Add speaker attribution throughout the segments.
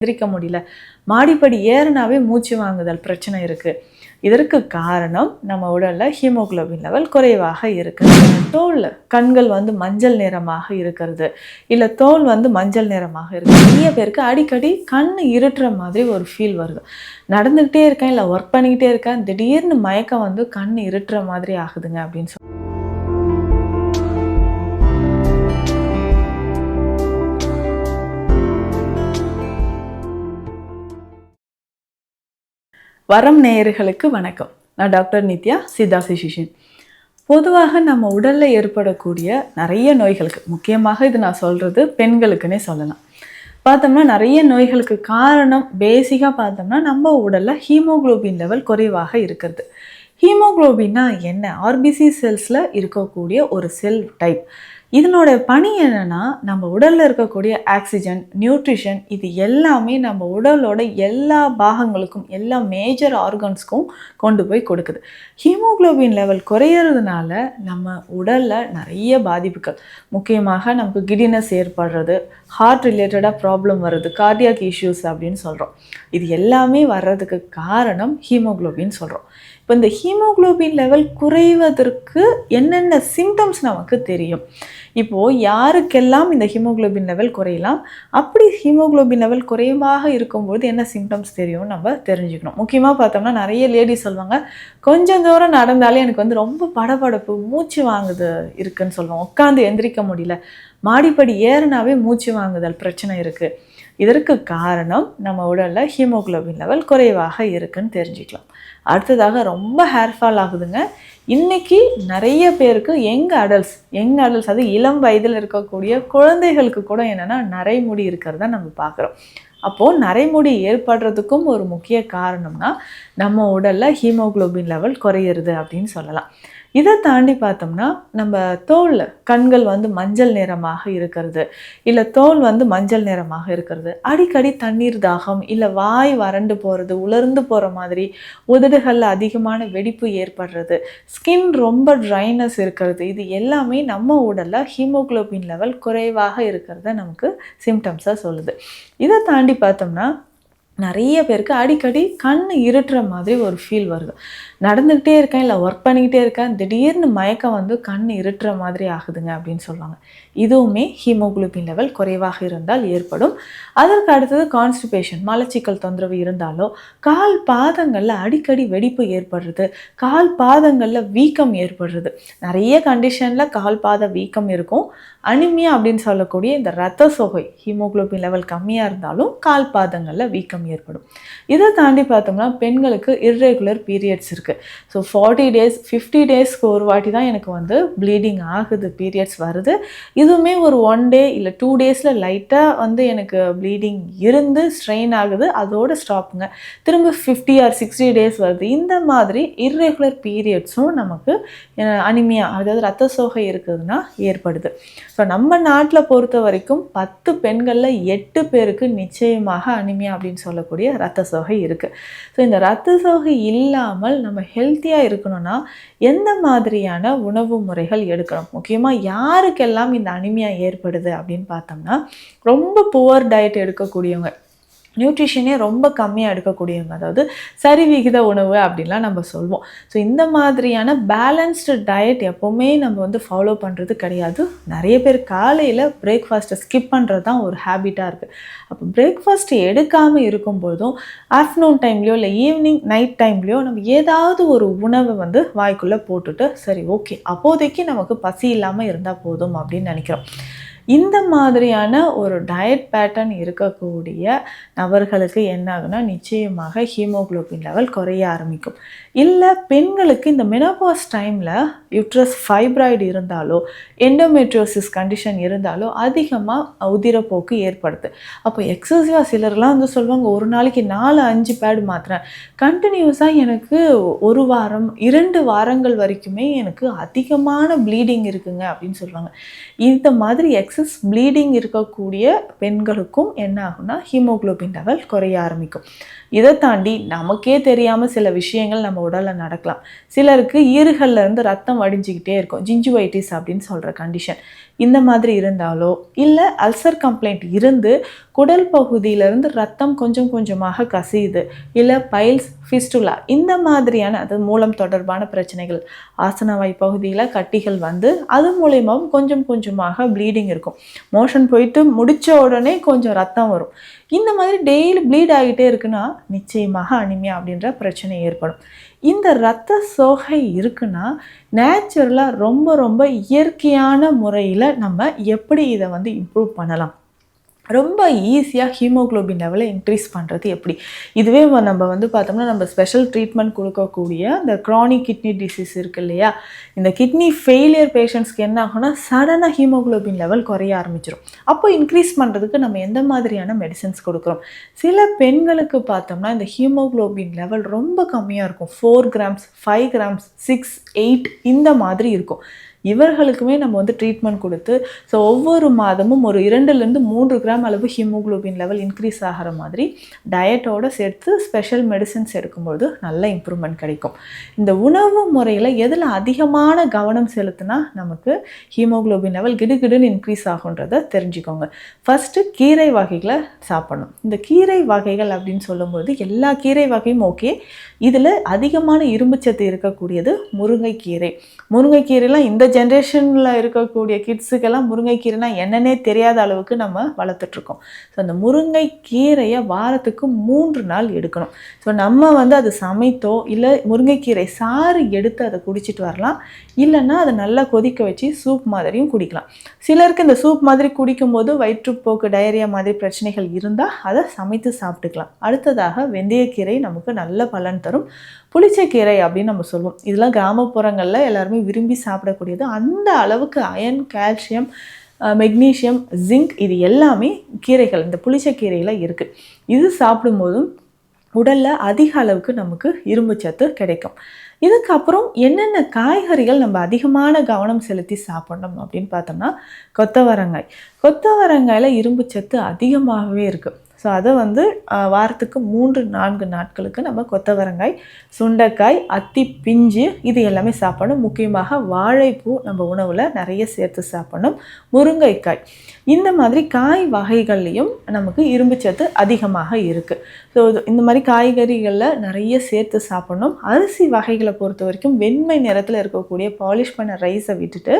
Speaker 1: எந்திரிக்க முடியல. மாடிப்படி ஏறினாவே மூச்சு வாங்குதல் பிரச்சனை இருக்கு. இதற்கு காரணம் நம்ம உடல்ல ஹீமோகுளோபின் லெவல் குறைவாக இருக்கு தோல்ல கண்கள் வந்து மஞ்சள் நிறமாக இருக்கிறது. இல்ல தோல் வந்து மஞ்சள் நிறமாக இருக்கு. நிறைய பேருக்கு அடிக்கடி கண் இருட்டுற மாதிரி ஒரு ஃபீல் வருது. நடந்துக்கிட்டே இருக்கேன் இல்லை ஒர்க் பண்ணிக்கிட்டே இருக்கேன் திடீர்னு மயக்கம் வந்து கண் இருட்டுற மாதிரி ஆகுதுங்க அப்படின்னு சொல்லி வரம் நேயர்களுக்கு வணக்கம். நான் டாக்டர் நித்யா சித்தா பிசிஷியன் பொதுவாக நம்ம உடலில் ஏற்படக்கூடிய நிறைய நோய்களுக்கு முக்கியமாக இது நான் சொல்கிறது பெண்களுக்குன்னே சொல்லலாம். பார்த்தோம்னா நிறைய நோய்களுக்கு காரணம் பேசிக்காக பார்த்தோம்னா நம்ம உடலில் ஹீமோகுளோபின் லெவல் குறைவாக இருக்கிறது. ஹீமோக்ளோபின்னா என்ன? ஆர்பிசி செல்ஸில் இருக்கக்கூடிய ஒரு செல் டைப் இதனோட பணி என்னென்னா நம்ம உடலில் இருக்கக்கூடிய ஆக்சிஜன் நியூட்ரிஷன் இது எல்லாமே நம்ம உடலோட எல்லா பாகங்களுக்கும் எல்லா மேஜர் ஆர்கன்ஸ்க்கும் கொண்டு போய் கொடுக்குது. ஹீமோகுளோபின் லெவல் குறையிறதுனால நம்ம உடலில் நிறைய பாதிப்புகள். முக்கியமாக நமக்கு கிடினஸ் ஏற்படுறது ஹார்ட் ரிலேட்டடாக ப்ராப்ளம் வருது கார்டியாக் இஷ்யூஸ் அப்படின்னு சொல்கிறோம் இது எல்லாமே வர்றதுக்கு காரணம் ஹீமோகுளோபின் சொல்கிறோம் இப்போ இந்த ஹீமோகுளோபின் லெவல் குறைவதற்கு என்னென்ன சிம்டம்ஸ் நமக்கு தெரியும்? இப்போது யாருக்கெல்லாம் இந்த ஹீமோக்ளோபின் லெவல் குறையலாம்? அப்படி ஹீமோகுளோபின் லெவல் குறைவாக இருக்கும்போது என்ன சிம்டம்ஸ் தெரியும் நம்ம தெரிஞ்சுக்கணும். முக்கியமாக பார்த்தோம்னா நிறைய லேடிஸ் சொல்லுவாங்க கொஞ்சம் தூரம் நடந்தாலே எனக்கு வந்து ரொம்ப படபடப்பு மூச்சு வாங்குது இருக்குன்னு சொல்லுவோம் உட்காந்து எந்திரிக்க முடியல. மாடிப்படி ஏறினாவே மூச்சு வாங்குதல் பிரச்சனை இருக்குது இதற்கு காரணம் நம்ம உடலில் ஹீமோகுளோபின் லெவல் குறைவாக இருக்குன்னு தெரிஞ்சுக்கலாம். அடுத்ததாக ரொம்ப ஹேர் ஃபால் ஆகுதுங்க. இன்னைக்கு நிறைய பேருக்கு யங் அடல்ட்ஸ் யங் அடல்ட்ஸ் அது இளம் வயதில் இருக்கக்கூடிய குழந்தைகளுக்கு கூட என்னென்னா நரைமுடி இருக்கிறத நம்ம பார்க்குறோம். அப்போது நரைமுடி ஏற்படுறதுக்கும் ஒரு முக்கிய காரணம்னா நம்ம உடலில் ஹீமோகுளோபின் லெவல் குறையிறது அப்படின்னு சொல்லலாம். இதை தாண்டி பார்த்தோம்னா நம்ம தோலில் கண்கள் வந்து மஞ்சள் நிறமாக இருக்கிறது. இல்லை தோல் வந்து மஞ்சள் நிறமாக இருக்கிறது. அடிக்கடி தண்ணீர் தாகம் இல்லை வாய் வறண்டு போகிறது உலர்ந்து போகிற மாதிரி உதடுகளில் அதிகமான வெடிப்பு ஏற்படுறது. ஸ்கின் ரொம்ப ட்ரைனஸ் இருக்கிறது. இது எல்லாமே நம்ம உடலில் ஹீமோகுளோபின் லெவல் குறைவாக இருக்கிறத நமக்கு சிம்டம்ஸாக சொல்லுது. இதை தாண்டி பார்த்தோம்னா நிறைய பேருக்கு அடிக்கடி கண் இருட்டுற மாதிரி ஒரு ஃபீல் வருது. நடந்துக்கிட்டே இருக்கேன் இல்லை ஒர்க் பண்ணிக்கிட்டே இருக்கேன் திடீர்னு மயக்கம் வந்து கண் இருட்டுற மாதிரி ஆகுதுங்க அப்படின்னு சொல்லுவாங்க. இதுவுமே ஹீமோகுளோபின் லெவல் குறைவாக இருந்தால் ஏற்படும். அதற்கு அடுத்தது கான்ஸ்டிபேஷன் மலச்சிக்கல் தொந்தரவு இருந்தாலோ கால் பாதங்களில் அடிக்கடி வெடிப்பு ஏற்படுறது கால் பாதங்களில் வீக்கம் ஏற்படுறது. நிறைய கண்டிஷனில் கால் பாத வீக்கம் இருக்கும். அனிமியா அப்படின்னு சொல்லக்கூடிய இந்த ரத்த சோகை ஹீமோகுளோபின் லெவல் கம்மியாக இருந்தாலும் கால் பாதங்களில் வீக்கம் ஏற்படும். இதை தாண்டி பார்த்தோம்னா பெண்களுக்கு இர்ரெகுலர் பீரியட்ஸ் இருக்குது ஸோ ஃபார்ட்டி டேஸ் ஃபிஃப்டி டேஸ்க்கு ஒரு வாட்டி தான் எனக்கு வந்து ப்ளீடிங் ஆகுது பீரியட்ஸ் வருது. இதுவுமே ஒரு ஒன் டே இல்லை டூ டேஸில் லைட்டாக வந்து எனக்கு ப்ளீடிங் இருந்து ஸ்ட்ரெயின் ஆகுது. அதோட ஸ்டாப்புங்க திரும்ப ஃபிஃப்டி ஆர் சிக்ஸ்டி டேஸ் வருது. இந்த மாதிரி இர்ரெகுலர் பீரியட்ஸும் நமக்கு அனிமியா அதாவது ரத்த சோகை இருக்குதுன்னா ஏற்படுது. ஸோ நம்ம நாட்டில் பொறுத்த வரைக்கும் பத்து பெண்களில் எட்டு பேருக்கு நிச்சயமாக அனிமியா அப்படின்னு சொல்லக்கூடிய ரத்த சோகை இருக்குது ஸோ இந்த ரத்த சோகை இல்லாமல் நம்ம ஹெல்த்தியாக இருக்கணும்னா எந்த மாதிரியான உணவு முறைகள் எடுக்கணும்? முக்கியமாக யாருக்கெல்லாம் இந்த அனிமியா ஏற்படுது அப்படின்னு பார்த்தோம்னா ரொம்ப புவர் டயட் எடுக்கக்கூடியவங்க. நியூட்ரிஷனே ரொம்ப கம்மியாக எடுக்கக்கூடியவங்க அதாவது சரி விகித உணவு அப்படின்லாம் நம்ம சொல்வோம். ஸோ இந்த மாதிரியான பேலன்ஸ்டு டயட் எப்போவுமே நம்ம வந்து ஃபாலோ பண்ணுறது கிடையாது. நிறைய பேர் காலையில் பிரேக்ஃபாஸ்ட்டை ஸ்கிப் பண்ணுறது தான் ஒரு ஹேபிட்டாக இருக்குது அப்போ பிரேக்ஃபாஸ்ட் எடுக்காமல் இருக்கும்போதும் ஆஃப்டர்நூன் டைம்லையோ இல்லை ஈவினிங் நைட் டைம்லையோ நம்ம ஏதாவது ஒரு உணவை வந்து வாய்க்குள்ளே போட்டுட்டு சரி ஓகே அப்போதைக்கு நமக்கு பசி இல்லாமல் இருந்தால் போதும் அப்படின்னு நினைக்கிறோம். இந்த மாதிரியான ஒரு டயட் பேட்டர்ன் இருக்கக்கூடிய நபர்களுக்கு என்ன ஆகுனா நிச்சயமாக ஹீமோகுளோபின் லெவல் குறைய ஆரம்பிக்கும். இல்லை பெண்களுக்கு இந்த மெனோபாஸ் டைமில் யூட்ரஸ் ஃபைப்ராய்டு இருந்தாலோ எண்டோமெட்ரியோசிஸ் கண்டிஷன் இருந்தாலோ அதிகமாக உதிரப்போக்கு ஏற்படுது. அப்போ எக்ஸசிவாக சிலர்லாம் வந்து சொல்லுவாங்க ஒரு நாளைக்கு நாலு அஞ்சு பேடு மாத்திரேன் கண்டினியூஸாக எனக்கு ஒரு வாரம் இரண்டு வாரங்கள் வரைக்குமே எனக்கு அதிகமான ப்ளீடிங் இருக்குங்க அப்படின்னு சொல்லுவாங்க இந்த மாதிரி எக்ஸ் எக்ஸஸ் ப்ளீடிங் இருக்கக்கூடிய பெண்களுக்கும் என்ன ஆகும்னா ஹீமோகுளோபின் லெவல் குறைய ஆரம்பிக்கும். இதை தாண்டி நமக்கே தெரியாமல் சில விஷயங்கள் நம்ம உடலில் நடக்கலாம். சிலருக்கு ஈறுகளில் இருந்து ரத்தம் வடிஞ்சிக்கிட்டே இருக்கும். ஜிஞ்சுவைட்டிஸ் அப்படின்னு சொல்கிற கண்டிஷன் இந்த மாதிரி இருந்தாலோ இல்லை அல்சர் கம்ப்ளைண்ட் இருந்து குடல் பகுதியிலிருந்து ரத்தம் கொஞ்சம் கொஞ்சமாக கசியுது. இல்லை பைல்ஸ் ஃபிஸ்டுலா இந்த மாதிரியான அது மூலம் தொடர்பான பிரச்சனைகள். ஆசனவாய் பகுதியில் கட்டிகள் வந்து அது மூலயமாவும் கொஞ்சம் கொஞ்சமாக ப்ளீடிங் இருக்கும். மோஷன் போயிட்டு முடித்த உடனே கொஞ்சம் ரத்தம் வரும். இந்த மாதிரி டெய்லி ப்ளீட் ஆகிட்டே இருக்குன்னா நிச்சயமாக அனிமியா அப்படின்ற பிரச்சனை ஏற்படும். இந்த ரத்த சோகை இருக்குன்னா நேச்சுரலாக ரொம்ப ரொம்ப இயற்கையான முறையில் நம்ம எப்படி இதை வந்து இம்ப்ரூவ் பண்ணலாம்? ரொம்ப ஈஸியாக ஹீமோகுளோபின் லெவலை இன்க்ரீஸ் பண்ணுறது எப்படி? இதுவே நம்ம வந்து பார்த்தோம்னா நம்ம ஸ்பெஷல் ட்ரீட்மெண்ட் கொடுக்கக்கூடிய இந்த க்ரானிக் கிட்னி டிசீஸ் இருக்கு இல்லையா? இந்த கிட்னி ஃபெயிலியர் பேஷண்ட்ஸ்க்கு என்ன ஆகும்னா சடனாக ஹீமோகுளோபின் லெவல் குறைய ஆரம்பிச்சிடும் அப்போ இன்க்ரீஸ் பண்ணுறதுக்கு நம்ம எந்த மாதிரியான மெடிசன்ஸ் கொடுக்குறோம்? சில பெண்களுக்கு பார்த்தோம்னா இந்த ஹீமோகுளோபின் லெவல் ரொம்ப கம்மியாக இருக்கும். Four grams five grams six eight இந்த மாதிரி இருக்கும். இவர்களுக்குமே நம்ம வந்து ட்ரீட்மெண்ட் கொடுத்து ஸோ ஒவ்வொரு மாதமும் ஒரு இரண்டுலேருந்து மூன்று கிராம் அளவு ஹீமோக்ளோபின் லெவல் இன்க்ரீஸ் ஆகிற மாதிரி டயட்டோட சேர்த்து ஸ்பெஷல் மெடிசின்ஸ் எடுக்கும்போது நல்ல இம்ப்ரூவ்மெண்ட் கிடைக்கும். இந்த உணவு முறையில் எதில் அதிகமான கவனம் செலுத்தினா நமக்கு ஹீமோகுளோபின் லெவல் கிடுகிடுன்னு இன்க்ரீஸ் ஆகுன்றதை தெரிஞ்சுக்கோங்க. ஃபஸ்ட்டு கீரை வகைகளை சாப்பிடணும். இந்த கீரை வகைகள் அப்படின்னு சொல்லும்போது எல்லா கீரை வகையும் ஓகே இதில் அதிகமான இரும்புச்சத்து இருக்கக்கூடியது முருங்கைக்கீரை. முருங்கைக்கீரைலாம் இந்த ஜென்ரேஷனில் இருக்கக்கூடிய கிட்ஸுக்கெல்லாம் முருங்கைக்கீரைனா என்னன்னே தெரியாத அளவுக்கு நம்ம வளர்த்துட்ருக்கோம். ஸோ அந்த முருங்கைக்கீரையை வாரத்துக்கு மூன்று நாள் எடுக்கணும். ஸோ நம்ம வந்து அது சமைத்தோ இல்லை முருங்கைக்கீரை சாறு எடுத்து அதை குடிச்சிட்டு வரலாம். இல்லைன்னா அதை நல்லா கொதிக்க வச்சு சூப் மாதிரியும் குடிக்கலாம். சிலருக்கு இந்த சூப் மாதிரி குடிக்கும்போது வயிற்றுப்போக்கு டயரியா மாதிரி பிரச்சனைகள் இருந்தால் அதை சமைத்து சாப்பிட்டுக்கலாம். அடுத்ததாக வெந்தயக்கீரை நமக்கு நல்ல பலன் தரும். புளிச்சக்கீரை அப்படின்னு நம்ம சொல்லுவோம் இதெல்லாம் கிராமப்புறங்களில் எல்லாருமே விரும்பி சாப்பிடக்கூடியது. அந்த அளவுக்கு அயன் கால்சியம் மெக்னீஷியம் ஜிங்க் இது எல்லாமே கீரைகள் இந்த புளிச்சக்கீரையில் இருக்குது இது சாப்பிடும்போதும் உடலில் அதிக அளவுக்கு நமக்கு இரும்பு சத்து கிடைக்கும். இதுக்கப்புறம் என்னென்ன காய்கறிகள் நம்ம அதிகமான கவனம் செலுத்தி சாப்பிடணும் அப்படின்னு பார்த்தோம்னா கொத்தவரங்காய். கொத்தவரங்காயில் இரும்பு சத்து அதிகமாகவே இருக்குது ஸோ அதை வந்து வாரத்துக்கு மூன்று நான்கு நாட்களுக்கு நம்ம கொத்தவரங்காய் சுண்டைக்காய் அத்தி பிஞ்சு இது எல்லாமே சாப்பிடணும். முக்கியமாக வாழைப்பூ நம்ம உணவில் நிறைய சேர்த்து சாப்பிடணும். முருங்கைக்காய். இந்த மாதிரி காய் வகைகள்லையும் நமக்கு இரும்பு சத்து அதிகமாக இருக்குது ஸோ இந்த மாதிரி காய்கறிகளில் நிறைய சேர்த்து சாப்பிடணும். அரிசி வகைகளை பொறுத்த வரைக்கும் வெண்மை நிறத்தில் இருக்கக்கூடிய பாலிஷ் பண்ண ரைஸை விட்டுட்டு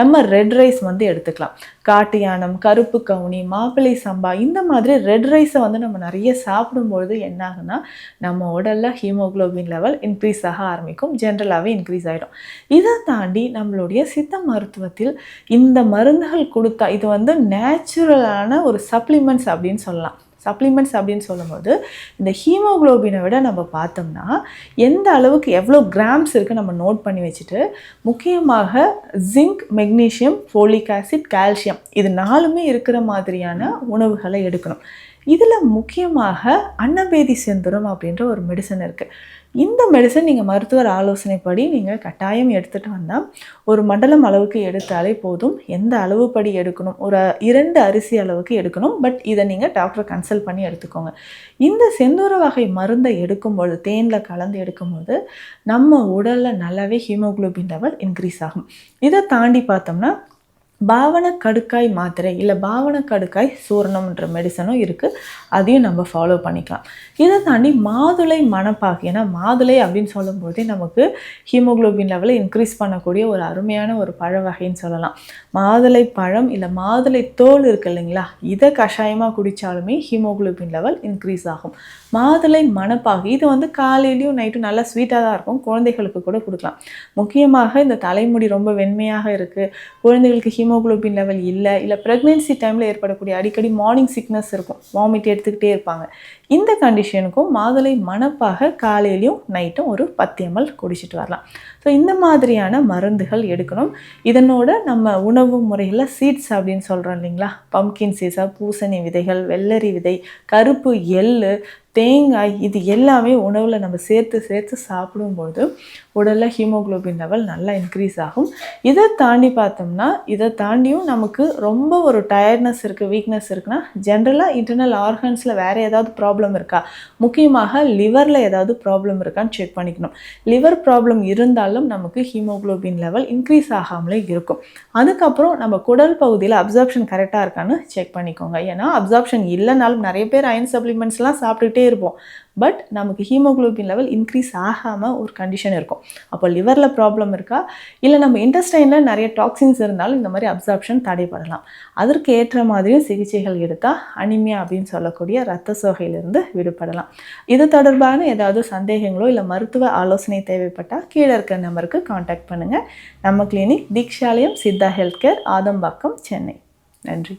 Speaker 1: நம்ம ரெட் ரைஸ் வந்து எடுத்துக்கலாம். காட்டு யானம் கருப்பு கவுனி மாப்பிள்ளை சம்பா இந்த மாதிரி ரெட் ரைஸ் வந்து நம்ம நிறைய சாப்பிடும்பொழுது என்ன ஆகுனா நம்ம உடலில் ஹீமோகுளோபின் லெவல் இன்க்ரீஸ் ஆக ஆரம்பிக்கும் ஜென்ரலாகவே இன்க்ரீஸ் ஆகிடும் இதை தாண்டி நம்மளுடைய சித்த மருத்துவத்தில் இந்த மருந்துகள் கொடுத்தா இது வந்து நேச்சுரலான ஒரு சப்ளிமெண்ட்ஸ் அப்படின்னு சொல்லலாம். சப்ளிமெண்ட்ஸ் அப்படின்னு சொல்லும்போது இந்த ஹீமோகுளோபினை விட நம்ம பார்த்தோம்னா எந்த அளவுக்கு எவ்வளோ கிராம்ஸ் இருக்குது நம்ம நோட் பண்ணி வச்சுட்டு முக்கியமாக zinc magnesium folic acid calcium இது நாலுமே இருக்கிற மாதிரியான உணவுகளை எடுக்கணும். இதில் முக்கியமாக அன்னபேதி செந்துரம் அப்படின்ற ஒரு மெடிசன் இருக்குது இந்த மெடிசன் நீங்கள் மருத்துவர் ஆலோசனைப்படி நீங்கள் கட்டாயம் எடுத்துகிட்டு வந்தால் ஒரு மண்டலம் அளவுக்கு எடுத்தாலே போதும். எந்த அளவுப்படி எடுக்கணும்? ஒரு இரண்டு அரிசி அளவுக்கு எடுக்கணும். பட் இதை நீங்கள் டாக்டரை கன்சல்ட் பண்ணி எடுத்துக்கோங்க. இந்த செந்தூர வகை மருந்தை எடுக்கும்பொழுது தேனில் கலந்து எடுக்கும்போது நம்ம உடலில் நல்லாவே ஹீமோகுளோபின் லெவல் இன்க்ரீஸ் ஆகும். இதை தாண்டி பார்த்தோம்னா பாவன கடுக்காய் மாத்திரை இல்லை பாவன கடுக்காய் சூரணம்ன்ற மெடிசனும் இருக்குது அதையும் நம்ம ஃபாலோ பண்ணிக்கலாம். இதை தாண்டி மாதுளை மணப்பாகு ஏன்னா மாதுளை அப்படின்னு சொல்லும்போதே நமக்கு ஹீமோக்ளோபின் லெவலை இன்க்ரீஸ் பண்ணக்கூடிய ஒரு அருமையான ஒரு பழ வகைன்னு சொல்லலாம். மாதுளை பழம் இல்லை மாதுளை தோல் இருக்கு இல்லைங்களா? இதை கஷாயமாக குடித்தாலுமே ஹீமோக்ளோபின் லெவல் இன்க்ரீஸ் ஆகும். மாதுளை மணப்பாகு இது வந்து காலையிலையும் நைட்டும் நல்லா ஸ்வீட்டாக தான் இருக்கும். குழந்தைகளுக்கு கூட கொடுக்கலாம். முக்கியமாக இந்த தலைமுடி ரொம்ப வெண்மையாக இருக்குது குழந்தைகளுக்கு ஹீமோக்ளோபின் லெவல் இல்லை இல்லை ப்ரெக்னென்சி டைமில் ஏற்படக்கூடிய அடிக்கடி மார்னிங் சிக்னஸ் இருக்கும். வாமிட் எடுத்துக்கிட்டே இருப்பாங்க. இந்த கண்டிஷனுக்கும் மாதுளை மணப்பாக காலையிலையும் நைட்டும் ஒரு பத்து எம்எல் குடிச்சிட்டு வரலாம். ஸோ இந்த மாதிரியான மருந்துகள் எடுக்கணும். இதனோட நம்ம உணவு முறையில் சீட்ஸ் அப்படின்னு சொல்கிறோம் இல்லைங்களா? பம்கின் சீசா பூசணி விதைகள் வெள்ளரி விதை கருப்பு எள்ளு தேங்காய் இது எல்லாமே உணவில் நம்ம சேர்த்து சேர்த்து சாப்பிடும்பொழுது உடலில் ஹீமோகுளோபின் லெவல் நல்லா இன்க்ரீஸ் ஆகும். இதை தாண்டி பார்த்தோம்னா இதை தாண்டியும் நமக்கு ரொம்ப ஒரு டயர்ட்னஸ் இருக்குது வீக்னஸ் இருக்குன்னா ஜென்ரலாக இன்டர்னல் ஆர்கன்ஸில் வேறு ஏதாவது ப்ராப்ளம் இருக்கா? முக்கியமாக லிவரில் ஏதாவது ப்ராப்ளம் இருக்கான்னு செக் பண்ணிக்கணும். லிவர் ப்ராப்ளம் இருந்தாலும் நமக்கு ஹீமோகுளோபின் லெவல் இன்க்ரீஸ் ஆகாமலே இருக்கும். அதுக்கப்புறம் நம்ம குடல் பகுதியில் அப்சார்ப்ஷன் கரெக்டாக இருக்கான்னு செக் பண்ணிக்கோங்க. ஏன்னா அப்சார்ப்ஷன் இல்லைனாலும் நிறைய பேர் அயன் சப்ளிமெண்ட்ஸ்லாம் சாப்பிட்டுட்டே இருப்போம். பட் நமக்கு ஹீமோகுளோபின் லெவல் இன்க்ரீஸ் ஆகாமல் ஒரு கண்டிஷன் இருக்கும். அப்போ லிவரில் ப்ராப்ளம் இருக்கா? இல்லை நம்ம இன்டெஸ்டைனில் நிறைய டாக்ஸின்ஸ் இருந்தாலும் இந்த மாதிரி அப்சார்ப்ஷன் தடைப்படலாம் அதற்கு ஏற்ற மாதிரியும் சிகிச்சைகள் எடுத்தால் அனிமியா அப்படின்னு சொல்லக்கூடிய ரத்த சோகையிலிருந்து விடுபடலாம். இது தொடர்பான ஏதாவது சந்தேகங்களோ இல்லை மருத்துவ ஆலோசனை தேவைப்பட்டால் கீழே இருக்க நம்பருக்கு காண்டாக்ட் பண்ணுங்கள் நம்ம clinic Deekshalayam Siddha health care Adambakkam Chennai. நன்றி.